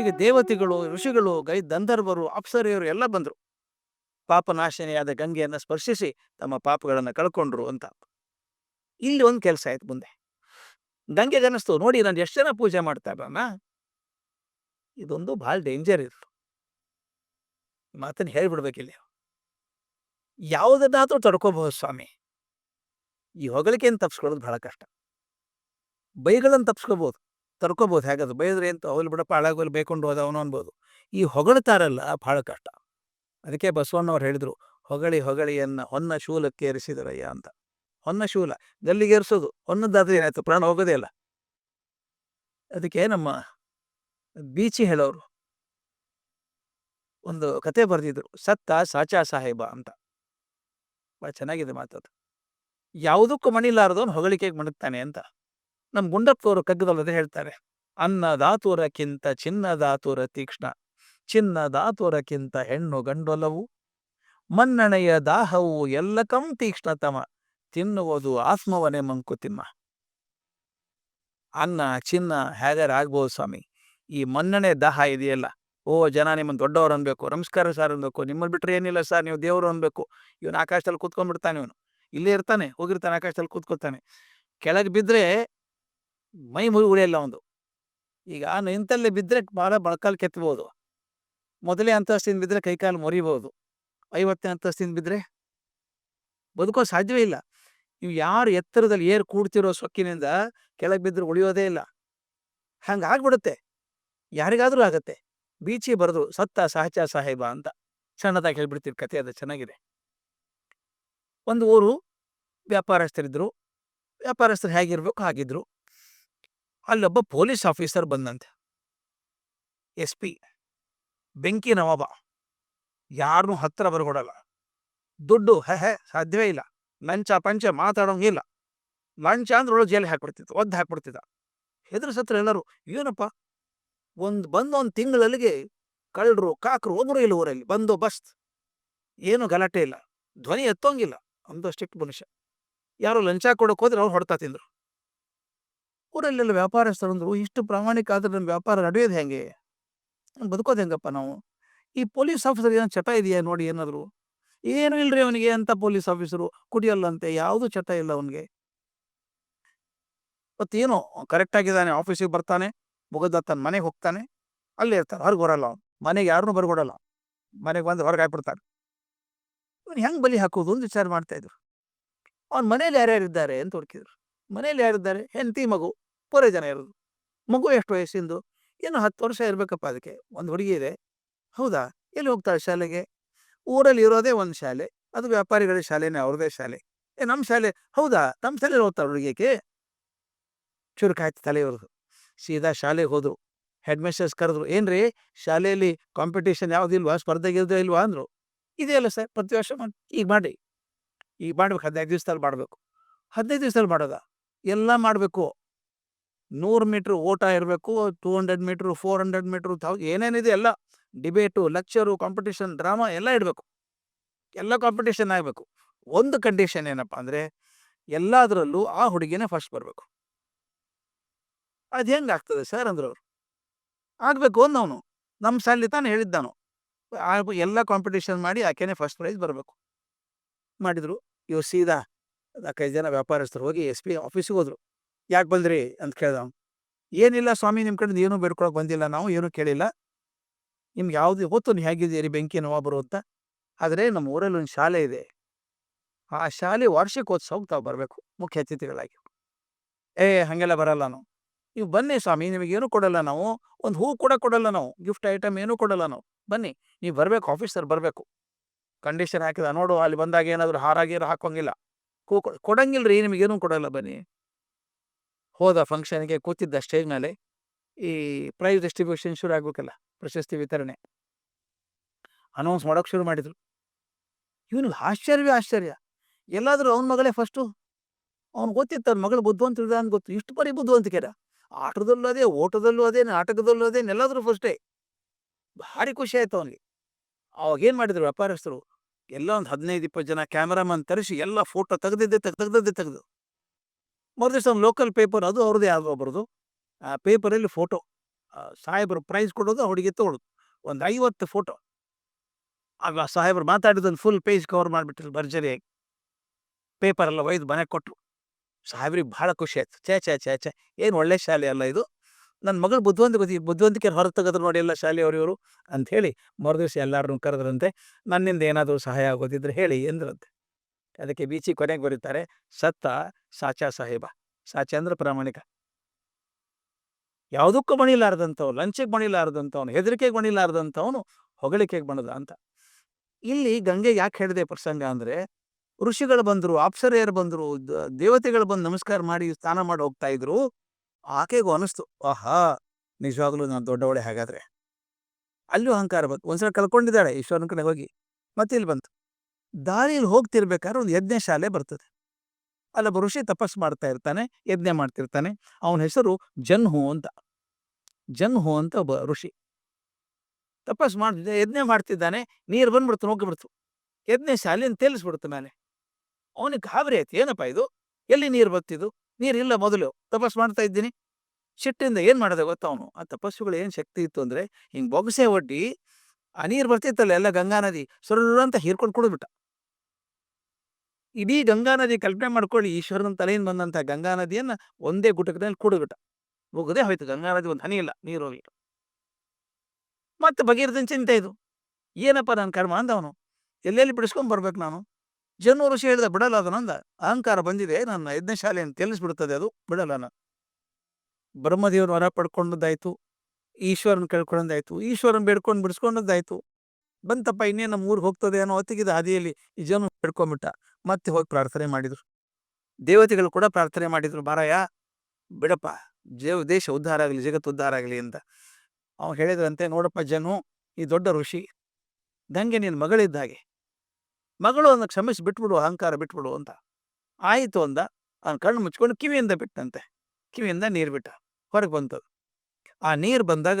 ಹೀಗೆ ದೇವತೆಗಳು, ಋಷಿಗಳು, ಗೈ ದಂಧರ್ವರು ಅಪ್ಸರೆಯರು ಎಲ್ಲ ಬಂದರು. ಪಾಪನಾಶನೆಯಾದ ಗಂಗೆಯನ್ನು ಸ್ಪರ್ಶಿಸಿ ತಮ್ಮ ಪಾಪಗಳನ್ನು ಕಳ್ಕೊಂಡ್ರು ಅಂತ. ಇಲ್ಲಿ ಒಂದು ಕೆಲಸ ಆಯ್ತು ಮುಂದೆ. ಗಂಗೆ ಅನ್ನಿಸ್ತು ನೋಡಿ ನಾನು ಎಷ್ಟು ಜನ ಪೂಜೆ ಮಾಡ್ತಾ ಇರೋಣ? ಇದೊಂದು ಭಾಳ ಡೇಂಜರ್ ಇದು ಮಾತನ್ನು ಹೇಳ್ಬಿಡ್ಬೇಕಿಲ್ಲ ಯಾವುದನ್ನಾದ್ರೂ ತಡ್ಕೋಬಹುದು ಸ್ವಾಮಿ. ಈ ಹೊಗಳಿಕೆಯನ್ನು ತಪ್ಪಿಸ್ಕೊಳ್ಳೋದು ಬಹಳ ಕಷ್ಟ. ಬೈಗಳನ್ನು ತಪ್ಪಿಸ್ಕೋಬೋದು ತಡ್ಕೋಬೋದು ಹೇಗದು ಬೈದ್ರೆ ಅಂತ ಹೋಗಲಿ ಬಿಡಪ್ಪ ಹಾಳಾಗೋಲಿ ಬೇಕೊಂಡು ಹೋದವನು ಅನ್ಬೋದು. ಈ ಹೊಗಳ್ತಾರಲ್ಲ ಭಾಳ ಕಷ್ಟ. ಅದಕ್ಕೆ ಬಸವಣ್ಣವ್ರು ಹೇಳಿದರು, ಹೊಗಳಿ ಹೊಗಳಿಯನ್ನು ಹೊನ್ನ ಶೂಲಕ್ಕೆ ಏರಿಸಿದರಯ್ಯ ಅಂತ. ಹೊನ್ನ ಶೂಲ, ಗಲ್ಲಿಗೆ ಏರಿಸೋದು. ಹೊನ್ನದಾದ್ರೆ ಏನಾಯ್ತು? ಪ್ರಾಣ ಹೋಗೋದೇ ಇಲ್ಲ. ಅದಕ್ಕೆ ನಮ್ಮ ಬೀಚಿ ಹೇಳೋರು. ಒಂದು ಕತೆ ಬರೆದಿದ್ರು, ಸತ್ತ ಸಾಚಾ ಸಾಹೇಬ ಅಂತ. ಭಾಳ ಚೆನ್ನಾಗಿದೆ ಮಾತದು. ಯಾವುದಕ್ಕೂ ಮಣಿಲಾರದವನು ಹೊಗಳಿಕೆಗೆ ಮಣಗ್ತಾನೆ ಅಂತ. ನಮ್ಮ ಗುಂಡಪ್ಪವರು ಕಗ್ಗದಲ್ಲದೆ ಹೇಳ್ತಾರೆ ಅನ್ನದಾತುರಕ್ಕಿಂತ ಚಿನ್ನದಾತುರ ತೀಕ್ಷ್ಣ ಚಿನ್ನದಾತುರಕ್ಕಿಂತ ಹೆಣ್ಣು ಗಂಡೊಲವು. ಮನ್ನಣೆಯ ದಾಹವು ಎಲ್ಲಕಂ ತೀಕ್ಷ್ಣತಮ, ತಿನ್ನುವುದು ಆತ್ಮವನೇ ಮಂಕುತಿಮ್ಮ. ಅನ್ನ, ಚಿನ್ನ ಹೇಗಾರ ಆಗ್ಬೋದು ಸ್ವಾಮಿ? ಈ ಮನ್ನಣೆ ದಾಹ ಇದೆಯಲ್ಲ. ಓ ಜನ ನಿಮ್ಮನ್ನು ದೊಡ್ಡವರು ಅನ್ಬೇಕು, ನಮಸ್ಕಾರ ಸರ್ ಅನ್ಬೇಕು ನಿಮ್ಮನ್ನು ಬಿಟ್ರೆ ಏನಿಲ್ಲ ಸರ್, ನೀವು ದೇವರು ಅನ್ಬೇಕು. ಇವನು ಆಕಾಶದಲ್ಲಿ ಕೂತ್ಕೊಂಡ್ಬಿಡ್ತಾನೆ ಇವನು. ಇಲ್ಲೇ ಇರ್ತಾನೆ, ಹೋಗಿರ್ತಾನೆ, ಆಕಾಶದಲ್ಲಿ ಕೂತ್ಕೊತಾನೆ ಕೆಳಗೆ ಬಿದ್ದರೆ ಮೈ ಉಳಿಯಲ್ಲ ಒಂದು. ಈಗ ಇಂಥಲ್ಲಿ ಬಿದ್ದರೆ ಭಾಳ ಮೊಳಕಾಲು ಕೆತ್ತಬಹುದು ಮೊದಲೇ ಅಂತಸ್ತಿನ ಬಿದ್ದರೆ ಕೈಕಾಲು ಮುರಿಬೋದು. ಐವತ್ತನೇ ಅಂತಸ್ತಿನ ಬಿದ್ದರೆ ಬದುಕೋ ಸಾಧ್ಯವೇ ಇಲ್ಲ. ನೀವು ಯಾರು ಎತ್ತರದಲ್ಲಿ ಏರ್ ಕೂಡ್ತಿರೋ ಸೊಕ್ಕಿನಿಂದ ಕೆಳಗೆ ಬಿದ್ದರೆ ಉಳಿಯೋದೇ ಇಲ್ಲ. ಹಂಗೆ ಆಗ್ಬಿಡುತ್ತೆ. ಯಾರಿಗಾದರೂ ಆಗತ್ತೆ. ಬೀಚಿ ಬರೆದು ಸತ್ತ ಸಹಚ ಸಾಹೇಬ ಅಂತ ಸಣ್ಣದಾಗಿ ಹೇಳ್ಬಿಡ್ತೀವಿ ಕತೆ ಅದು ಚೆನ್ನಾಗಿದೆ. ಒಂದು ಊರು ವ್ಯಾಪಾರಸ್ಥರಿದ್ರು. ವ್ಯಾಪಾರಸ್ಥರು ಹೇಗಿರ್ಬೇಕು ಹಾಗಿದ್ರು. ಅಲ್ಲೊಬ್ಬ ಪೊಲೀಸ್ ಆಫೀಸರ್ ಬಂದಂತೆ. ಎಸ್ ಪಿ, ಬೆಂಕಿ ನವಾಬ. ಯಾರನ್ನೂ ಹತ್ತಿರ ಬರ್ಕೊಡಲ್ಲ. ದುಡ್ಡು, ಹೆ ಹೆ, ಸಾಧ್ಯವೇ ಇಲ್ಲ. ಲಂಚ, ಪಂಚ ಮಾತಾಡೋಂಗಿಲ್ಲ ಲಂಚ ಅಂದ್ರೆ ಒಳಗೆ ಜೈಲಿಗೆ ಹಾಕ್ಬಿಡ್ತಿತ್ತು ಒದ್ದು ಹಾಕ್ಬಿಡ್ತಿದ್ದ. ಹೆದ್ರ ಸತ್ರ ಎಲ್ಲರೂ, ಏನಪ್ಪ? ಒಂದು ಬಂದು ಒಂದು ತಿಂಗಳಲ್ಲಿಗೆ ಕಳ್ಳರು, ಕಾಕರು ಒಬ್ಬರು ಇಲ್ಲ ಊರಲ್ಲಿ, ಬಂದು ಬಸ್ತ್. ಏನು ಗಲಾಟೆ ಇಲ್ಲ. ಧ್ವನಿ ಎತ್ತೋಂಗಿಲ್ಲ. ಅಂದು ಸ್ಟ್ರಿಕ್ಟ್ ಮನುಷ್ಯ. ಯಾರು ಲಂಚ ಕೊಡೋಕೆ ಹೋದ್ರೆ ಅವ್ರು ಹೊಡ್ತಾ ತಿಂದ್ರು. ಊರಲ್ಲೆಲ್ಲ ವ್ಯಾಪಾರಸ್ಥರು ಅಂದ್ರು ಇಷ್ಟು ಪ್ರಾಮಾಣಿಕ ಆದ್ರೆ ನಮ್ಮ ವ್ಯಾಪಾರ ನಡೆಯೋದು ಹೆಂಗೆ? ಬದುಕೋದು ಹೆಂಗಪ್ಪ ನಾವು? ಈ ಪೊಲೀಸ್ ಆಫೀಸರ್ ಏನೋ ಚಟ ಇದೆಯಾ ನೋಡಿ ಏನಾದ್ರು? ಏನು ಇಲ್ರಿ ಅವನಿಗೆ ಅಂತ ಪೊಲೀಸ್ ಆಫೀಸರು ಕುಡಿಯಲ್ಲಂತೆ ಯಾವುದು ಚಟ ಇಲ್ಲ ಅವನಿಗೆ. ಮತ್ತೇನು ಕರೆಕ್ಟ್ ಆಗಿದ್ದಾನೆ, ಆಫೀಸಿಗೆ ಬರ್ತಾನೆ, ಮುಗದ ತನ್ನ ಮನೆಗೆ ಹೋಗ್ತಾನೆ, ಅಲ್ಲೇ ಇರ್ತಾನೆ, ಹೊರಗೆ ಬರಲ್ಲ ಮನೆಗೆ ಯಾರನ್ನೂ ಬರ್ಕೊಡಲ್ಲ. ಮನೆಗೆ ಬಂದು ಹೊರಗೆ ಹಾಕ್ಬಿಡ್ತಾನೆ. ಇವನು ಹೆಂಗೆ ಬಲಿ ಹಾಕೋದು ಅಂತ ವಿಚಾರ ಮಾಡ್ತಾ ಇದ್ರು. ಅವ್ನ ಮನೇಲಿ ಯಾರ್ಯಾರು ಇದ್ದಾರೆ ಅಂತ ಹುಡುಕಿದ್ರು. ಮನೇಲಿ ಯಾರಿದ್ದಾರೆ? ಹೆಂಡತಿ, ಮಗು. ಪೂರೇ ಜನ ಇರೋದು. ಮಗು ಎಷ್ಟು ವಯಸ್ಸಿಂದು? ಏನು ಹತ್ತು ವರ್ಷ ಇರಬೇಕಪ್ಪ ಅದಕ್ಕೆ. ಒಂದು ಹುಡುಗಿ ಇದೆ. ಹೌದಾ? ಎಲ್ಲಿ ಹೋಗ್ತಾಳೆ ಶಾಲೆಗೆ? ಊರಲ್ಲಿ ಇರೋದೇ ಒಂದು ಶಾಲೆ. ಅದು ವ್ಯಾಪಾರಿಗಳ ಶಾಲೆನೇ ಅವ್ರದೇ ಶಾಲೆ. ಏ, ನಮ್ಮ ಶಾಲೆ ಹೌದಾ? ನಮ್ಮ ಶಾಲೆಯಲ್ಲಿ ಓದ್ತಾಳೆ ಹುಡುಗಿಯಕ್ಕೆ ಚುರುಕಾಯ್ತು ತಲೆ ಇವ್ರದ್ದು. ಸೀದಾ ಶಾಲೆಗೆ ಹೋದ್ರು. ಹೆಡ್ ಮಿಸ್ಟರ್ಸ್ ಕರೆದ್ರು, ಏನ್ರಿ? ಶಾಲೆಯಲ್ಲಿ ಕಾಂಪಿಟೇಷನ್ ಯಾವುದಿಲ್ವಾ ಸ್ಪರ್ಧೆ ಗಿರ್ದೆ ಇಲ್ವಾ? ಅಂದ್ರು. ಇದೆಯಲ್ಲ ಸರ್, ಪ್ರತಿ ವರ್ಷ ಮಾಡಿ, ಈಗ ಮಾಡಿ ಈಗ ಮಾಡ್ಬೇಕು, ಹದಿನೈದು ದಿವಸದಲ್ಲಿ ಮಾಡಬೇಕು. ಹದಿನೈದು ದಿವಸದಲ್ಲಿ ಮಾಡೋದ? ಎಲ್ಲ ಮಾಡಬೇಕು. ನೂರು ಮೀಟ್ರ್ ಓಟ ಇರಬೇಕು two hundred metre four hundred metre ಥೌ ಏನೇನಿದೆ ಎಲ್ಲ ಡಿಬೇಟು, ಲೆಕ್ಚರು ಕಾಂಪಿಟೇಷನ್ ಡ್ರಾಮಾ ಎಲ್ಲ ಇಡಬೇಕು. ಎಲ್ಲ ಕಾಂಪಿಟೇಷನ್ ಆಗಬೇಕು. ಒಂದು ಕಂಡೀಷನ್ ಏನಪ್ಪ ಅಂದರೆ ಎಲ್ಲದರಲ್ಲೂ ಆ ಹುಡುಗಿನೇ ಫಸ್ಟ್ ಬರಬೇಕು. ಅದು ಹೆಂಗೆ ಆಗ್ತದೆ ಸರ್ ಅಂದ್ರು ಅವ್ರು? ಆಗಬೇಕು ಅಂದವನು ನಮ್ಮ ಶಾಲೆ ತಾನು ಹೇಳಿದ್ದಾನು. ಎಲ್ಲ ಕಾಂಪಿಟೇಷನ್ ಮಾಡಿ ಆಕೆನೇ ಫಸ್ಟ್ ಪ್ರೈಸ್ ಬರಬೇಕು. ಮಾಡಿದ್ರು. ಇವ್ರು ಸೀದಾ ನಾಲ್ಕೈದು ಜನ ವ್ಯಾಪಾರಸ್ಥರು ಹೋಗಿ ಎಸ್ ಪಿ ಆಫೀಸಿಗೆ ಹೋದರು. ಯಾಕೆ ಬಂದ್ರಿ? ಅಂತ ಕೇಳ್ದ ಏನಿಲ್ಲ ಸ್ವಾಮಿ ನಿಮ್ಮ ಕಡೆ ಏನೂ ಬೇಡ್ಕೊಳಕ್ಕೆ ಬಂದಿಲ್ಲ, ನಾವು ಏನೂ ಕೇಳಿಲ್ಲ. ನಿಮ್ಗೆ ಯಾವುದು ಗೊತ್ತು ನೀವು ಹೇಗಿದ್ದೀರಿ? ಬೆಂಕಿ ನೋವು ಅಂತ ಆದರೆ ನಮ್ಮ ಊರಲ್ಲಿ ಒಂದು ಶಾಲೆ ಇದೆ. ಆ ಶಾಲೆ ವಾರ್ಷಿಕೋತ್ಸವಕ್ಕೆ ತಾವು ಬರಬೇಕು, ಮುಖ್ಯ ಅತಿಥಿಗಳಾಗಿ. ಏ, ಹಾಗೆಲ್ಲ ಬರಲ್ಲ ನಾವು. ನೀವು ಬನ್ನಿ ಸ್ವಾಮಿ ನಿಮಗೇನು ಕೊಡಲ್ಲ ನಾವು. ಒಂದು ಹೂ ಕೂಡ ಕೊಡಲ್ಲ ನಾವು. ಗಿಫ್ಟ್ ಐಟಮ್ ಏನೂ ಕೊಡಲ್ಲ ನಾವು. ಬನ್ನಿ, ನೀವು ಬರಬೇಕು, ಆಫೀಸರ್ ಬರಬೇಕು. ಕಂಡೀಷನ್ ಹಾಕಿದ, ನೋಡು, ಅಲ್ಲಿ ಬಂದಾಗ ಏನಾದರೂ ಹಾರಾಗಿರೋ ಹಾಕೋಂಗಿಲ್ಲ ಕೊಡಂಗಿಲ್ರಿ ನಿಮಗೇನು ಕೊಡಲ್ಲ ಬನ್ನಿ. ಹೋದ ಫಂಕ್ಷನ್ಗೆ ಕೂತಿದ್ದ ಸ್ಟೇಜ್ ಮೇಲೆ ಈ ಪ್ರೈಸ್ ಡಿಸ್ಟ್ರಿಬ್ಯೂಷನ್ ಶುರು ಆಗ್ಬೇಕಲ್ಲ ಪ್ರಶಸ್ತಿ ವಿತರಣೆ. ಅನೌನ್ಸ್ ಮಾಡೋಕೆ ಶುರು ಮಾಡಿದ್ರು. ಇವನಿಗೆ ಆಶ್ಚರ್ಯವೇ ಆಶ್ಚರ್ಯ. ಎಲ್ಲಾದರೂ ಅವನ ಮಗಳೇ ಫಸ್ಟು. ಅವ್ನು ಗೊತ್ತಿತ್ತು ಅವ್ನ ಮಗಳು ಬುದ್ಧಿವಂತ ಇದ್ದ ಅಂತ ಗೊತ್ತು. ಇಷ್ಟು ಬರೀ ಬುದ್ಧಿವಂತಿಕೆರ ಆಟದಲ್ಲೂ ಅದೇ, ಓಟದಲ್ಲೂ ಅದೇ, ನಾಟಕದಲ್ಲೂ ಅದೇ, ಎಲ್ಲಾದರೂ ಫಸ್ಟೇ ಭಾರಿ ಖುಷಿ ಆಯ್ತು ಅವನಿಗೆ. ಅವಾಗ ಏನು ಮಾಡಿದ್ರು ವ್ಯಾಪಾರಸ್ಥರು? ಎಲ್ಲ ಒಂದು ಹದಿನೈದು ಇಪ್ಪತ್ತು ಜನ ಕ್ಯಾಮ್ರಾಮನ್ ತರಿಸಿ ಎಲ್ಲ ಫೋಟೋ ತೆಗೆದಿದ್ದೆ ತೆಗ್ ತೆಗ್ದದ್ದೇ, ತೆಗೆದು. ಮರುದಿವ್ಸ ಒಂದು ಲೋಕಲ್ ಪೇಪರ್, ಅದು ಅವ್ರದ್ದೇ ಯಾರು ಒಬ್ಬರದು ಆ ಪೇಪರಲ್ಲಿ ಫೋಟೋ. ಸಾಹೇಬರು ಪ್ರೈಸ್ ಕೊಡೋದು ಹುಡುಗಿ ತಗೊಳ್ಳೋದು ಒಂದು ಐವತ್ತು ಫೋಟೋ. ಆಗ ಸಾಹೇಬರು ಮಾತಾಡಿದೊಂದು ಫುಲ್ ಪೇಜ್ ಕವರ್ ಮಾಡಿಬಿಟ್ರು ಭರ್ಜರಿಯಾಗಿ. ಪೇಪರೆಲ್ಲ ಒಯ್ದು ಮನೆಗೆ ಕೊಟ್ಟರು ಸಾಹೇಬ್ರಿಗೆ ಭಾಳ ಖುಷಿ ಆಯ್ತು. ಛೇ ಛೇ ಛೇ ಛೇ, ಏನು ಒಳ್ಳೆ ಶಾಲೆ ಅಲ್ಲ ಇದು. ನನ್ನ ಮಗಳು ಬುದ್ಧಿವಂತಿಕೆ ಗೊತ್ತಿ ಬುದ್ಧಿವಂತಿಕೆ ಹೊರಗೆ ತೆಗೆದ್ರು ನೋಡಿ ಎಲ್ಲ ಶಾಲೆಯವರು ಇವರು ಅಂತ ಹೇಳಿ ಮರುದಿವಸ ಎಲ್ಲರನ್ನೂ ಕರೆದ್ರಂತೆ, ನನ್ನಿಂದ ಏನಾದರೂ ಸಹಾಯ ಆಗೋದಿದ್ರೆ ಹೇಳಿ ಎಂದ್ರಂತೆ. ಅದಕ್ಕೆ ಬೀಚಿ ಕೊನೆಗೆ ಬರೀತಾರೆ, ಸತ್ತ ಸಾಚಾ ಸಾಹೇಬ. ಸಾಚಾ ಅಂದ್ರೆ ಪ್ರಾಮಾಣಿಕ. ಯಾವುದಕ್ಕೂ ಬಣಿಲಾರದಂಥವ್ ಲಂಚಕ್ಕೆ ಬಣಿಲಾರದಂಥವ್ನು, ಹೆದರಿಕೆಗೆ ಬಣಿಲಾರದಂಥವನು ಹೊಗಳಿಕೆಗೆ ಬಣದ ಅಂತ. ಇಲ್ಲಿ ಗಂಗೆ ಯಾಕೆ ಹೇಳಿದೆ ಪ್ರಸಂಗ ಅಂದ್ರೆ, ಋಷಿಗಳು ಬಂದರು ಅಪ್ಸರೆಯರು ಬಂದರು ದೇವತೆಗಳು ಬಂದು ನಮಸ್ಕಾರ ಮಾಡಿ ಸ್ನಾನ ಮಾಡಿ ಹೋಗ್ತಾ ಇದ್ರು. ಆಕೆಗೂ ಅನಿಸ್ತು, ಆಹಾ, ನಿಜವಾಗ್ಲೂ ನಾನು ದೊಡ್ಡವಳೆ ಹಾಗಾದ್ರೆ? ಅಲ್ಲೂ ಅಹಂಕಾರ ಬಂತು. ಒಂದ್ಸಲ ಕಲ್ಕೊಂಡಿದ್ದಾಳೆ ಈಶ್ವರನ ಕಡೆ ಹೋಗಿ. ಮತ್ತೆ ಇಲ್ಲಿ ಬಂತು. ದಾರಿಯಲ್ಲಿ ಹೋಗ್ತಿರ್ಬೇಕಾದ್ರೆ ಒಂದು ಯಜ್ಞ ಶಾಲೆ ಬರ್ತದೆ. ಅಲ್ಲೊಬ್ಬ ಋಷಿ ತಪಸ್ ಮಾಡ್ತಾ ಇರ್ತಾನೆ, ಯಜ್ಞ ಮಾಡ್ತಿರ್ತಾನೆ. ಅವನ ಹೆಸರು ಜನ್ಹು ಅಂತ. ಜನ್ಹು ಅಂತ ಒಬ್ಬ ಋಷಿ. ತಪಸ್ ಮಾಡ್ತಿದ್ದ, ಯಜ್ಞ ಮಾಡ್ತಿದ್ದಾನೆ, ನೀರು ಬಂದ್ಬಿಡ್ತು, ನುಗ್ಗಿಬಿಡ್ತು. ಯಜ್ಞ ಶಾಲೆಯನ್ನು ತೇಲಿಸ್ಬಿಡ್ತು ಮೇಲೆ. ಅವನಿಗೆ ಗಾಬರಿ ಆಯ್ತು, ಏನಪ್ಪ ಇದು? ಎಲ್ಲಿ ನೀರು ಬತ್ತಿದು ನೀರಿಲ್ಲ ಮೊದಲು ತಪಸ್ ಮಾಡ್ತಾ ಇದ್ದೀನಿ. ಶಿಟ್ಟಿಂದ ಏನ್ ಮಾಡಿದೆ ಗೊತ್ತ ಅವನು? ಆ ತಪಸ್ಸುಗಳು ಏನು ಶಕ್ತಿ ಇತ್ತು ಅಂದ್ರೆ, ಹಿಂಗ್ ಬೊಗಸೆ ಒಡ್ಡಿ, ಆ ನೀರು ಬರ್ತಿತ್ತಲ್ಲ ಎಲ್ಲ ಗಂಗಾ ನದಿ ಸುರ ಅಂತ ಹೀರ್ಕೊಂಡು ಕುಡಿದ್ಬಿಟ್ಟ. ಇಡೀ ಗಂಗಾ ನದಿ ಕಲ್ಪನೆ ಮಾಡ್ಕೊಳ್ಳಿ, ಈಶ್ವರನ ತಲೆಯಿಂದ ಬಂದಂತ ಗಂಗಾ ನದಿಯನ್ನ ಒಂದೇ ಗುಟಕದಲ್ಲಿ ಕುಡಿದ್ಬಿಟ್ಟ. ಮುಗದೆ ಹೋಯ್ತು, ಗಂಗಾ ನದಿ ಒಂದು ಹನಿ ಇಲ್ಲ, ನೀರು ಹೋಗಿ ಮತ್ತೆ ಬಗೆಹರಿದ ಚಿಂತೆ ಇದು. ಏನಪ್ಪ ನನ್ನ ಕರ್ಮ ಅಂದವನು ಎಲ್ಲೆಲ್ಲಿ ಬಿಡಿಸ್ಕೊಂಡ್ ಬರ್ಬೇಕು ನಾನು? ಜನ್ಮ ಋಷಿ ಹೇಳಿದ, ಬಿಡಲ್ಲ ಅದನ್ನಂದ ಅಹಂಕಾರ ಬಂದಿದೆ, ನನ್ನ ಯಜ್ಞಶಾಲೆಯನ್ನು ತಿಳಿಸ್ಬಿಡ್ತದೆ ಅದು, ಬಿಡಲ್ಲ ನಾನು. ಬ್ರಹ್ಮದೇವರು ವರ ಪಡ್ಕೊಂಡದ್ದಾಯ್ತು, ಈಶ್ವರನ ಕೇಳ್ಕೊಂಡದ್ದಾಯ್ತು, ಈಶ್ವರನ್ ಬೇಡ್ಕೊಂಡು ಬಿಡಿಸ್ಕೊಂಡದ್ದಾಯ್ತು. ಬಂತಪ್ಪ, ಇನ್ನೇನು ನಮ್ಮ ಊರಿಗೆ ಹೋಗ್ತದೆ ಅನ್ನೋ ಹೊತ್ತಿಗಿದ ಹಾದಿಯಲ್ಲಿ ಈ ಜನ ಬೇಡ್ಕೊಂಡ್ಬಿಟ್ಟ ಮತ್ತೆ ಹೋಗಿ ಪ್ರಾರ್ಥನೆ ಮಾಡಿದ್ರು. ದೇವತೆಗಳು ಕೂಡ ಪ್ರಾರ್ಥನೆ ಮಾಡಿದ್ರು ಬಾರಯ್ಯ ಬಿಡಪ್ಪ ದೇವ ದೇಶ ಉದ್ಧಾರ ಆಗಲಿ, ಜಗತ್ತು ಉದ್ಧಾರ ಆಗಲಿ ಅಂತ. ಅವ್ನು ಹೇಳಿದ್ರಂತೆ, ನೋಡಪ್ಪ ಜನು, ಈ ದೊಡ್ಡ ಋಷಿ ದಂಗೆ ನಿನ್ನ ಮಗಳಿದ್ದ ಹಾಗೆ ಮಗಳು ಅನ್ನ ಕ್ಷಮಿಸಿ ಬಿಟ್ಬಿಡು, ಅಹಂಕಾರ ಬಿಟ್ಬಿಡು ಅಂತ. ಆಯಿತು ಅಂದ. ಅವನ ಕಣ್ಣು ಮುಚ್ಕೊಂಡು ಕಿವಿಯಿಂದ ಬಿಟ್ಟಂತೆ. ಕಿವಿಯಿಂದ ನೀರು ಬಿಟ್ಟ. ಹೊರಗೆ ಬಂತದು. ಆ ನೀರು ಬಂದಾಗ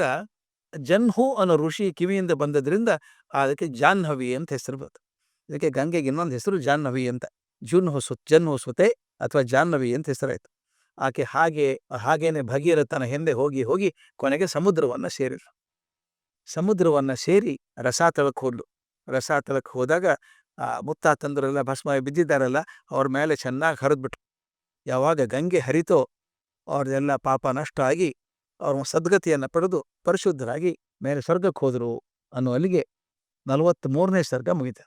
ಜನ್ಹು ಅನ್ನೋ ಋಷಿ ಕಿವಿಯಿಂದ ಬಂದದ್ರಿಂದ ಅದಕ್ಕೆ ಜಾಹ್ನವಿ ಅಂತ ಹೆಸರು ಬಂತು. ಇದಕ್ಕೆ ಗಂಗೆಗೆ ಇನ್ನೊಂದು ಹೆಸರು ಜಾಹ್ನವಿ ಅಂತ. ಜೂನ್ ಹೊಸು ಜನ್ ಸುತೆ ಅಥವಾ ಜಾಹ್ನವಿ ಅಂತ ಹೆಸರಾಯ್ತು. ಆಕೆ ಹಾಗೆ, ಹಾಗೇನೆ ಭಗೀರಥನ ಹಿಂದೆ ಹೋಗಿ ಹೋಗಿ ಕೊನೆಗೆ ಸಮುದ್ರವನ್ನ ಸೇರಿದ್ರು ಸಮುದ್ರವನ್ನ ಸೇರಿ ರಸಾತಳಕ್ಕೆ ಹೋದ್ಲು. ರಸಾತಳಕ್ಕೆ ಹೋದಾಗ ಮುತ್ತಾತಂದ್ರೆಲ್ಲ ಭಸ್ಮ ಬಿದ್ದಿದ್ದಾರಲ್ಲ, ಅವ್ರ ಮೇಲೆ ಚೆನ್ನಾಗಿ ಹರಿದ್ಬಿಟ್ರು. ಯಾವಾಗ ಗಂಗೆ ಹರಿತೋ, ಅವ್ರದೆಲ್ಲ ಪಾಪ ನಷ್ಟ ಆಗಿ, ಅವ್ರ ಸದ್ಗತಿಯನ್ನು ಪಡೆದು ಪರಿಶುದ್ಧರಾಗಿ, ಮೇಲೆ ಸ್ವರ್ಗಕ್ಕೆ ಹೋದರು ಅನ್ನೋ ಅಲ್ಲಿಗೆ ನಲವತ್ತ್ ಮೂರನೇ ಸ್ವರ್ಗ ಮುಗಿತ.